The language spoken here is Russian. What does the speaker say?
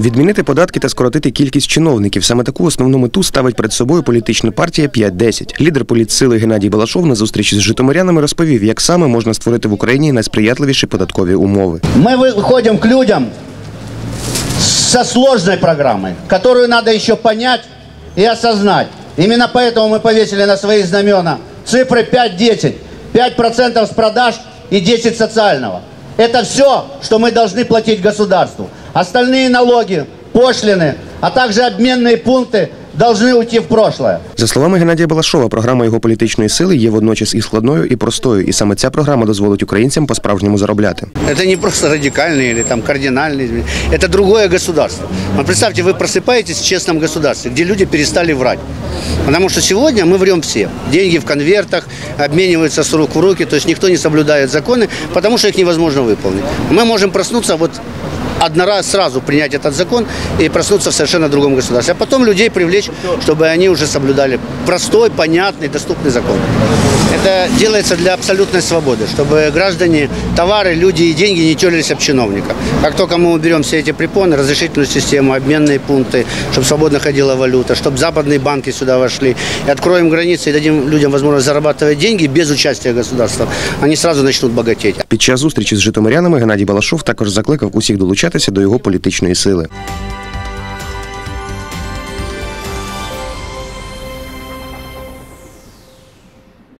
Відмінити податки та скоротити кількість чиновників. Саме таку основну мету ставить перед собою політична партія 5-10. Лідер політсили Геннадій Балашов на зустрічі з житомирянами розповів, як саме можна створити в Україні найсприятливіші податкові умови. Мы выходим к людям со сложной программой, которую надо еще понять и осознать. Именно поэтому мы повесили на свои знамена цифры 5-10. 5% с продаж и 10 социального. Это все, что мы должны платить государству. Остальные налоги, пошлины, а также обменные пункты должны уйти в прошлое. За словами Геннадія Балашова, програма його політичної сили є водночас і складною, і простою. І саме ця програма дозволить українцям по-справжньому заробляти. Это не просто радикальные или там кардинальные изменения. Это другое государство. Вот представьте, вы просыпаетесь в честном государстве, где люди перестали врать. Потому что сегодня мы врем все. Деньги в конвертах, обмениваются с рук в руки, то есть никто не соблюдает законы, потому что их невозможно выполнить. Мы можем проснуться вот однораз сразу принять этот закон и проснуться в совершенно другом государстве. А потом людей привлечь, чтобы они уже соблюдали простой, понятный, доступный закон. Это делается для абсолютной свободы, чтобы граждане, товары, люди и деньги не терлись об чиновника. Как только мы уберем все эти препоны, разрешительную систему, обменные пункты, чтобы свободно ходила валюта, чтобы западные банки сюда вошли, и откроем границы и дадим людям возможность зарабатывать деньги без участия государства, они сразу начнут богатеть. Під час зустрічі з житомирянами Геннадій Балашов також закликав усіх долучатися до його політичної сили.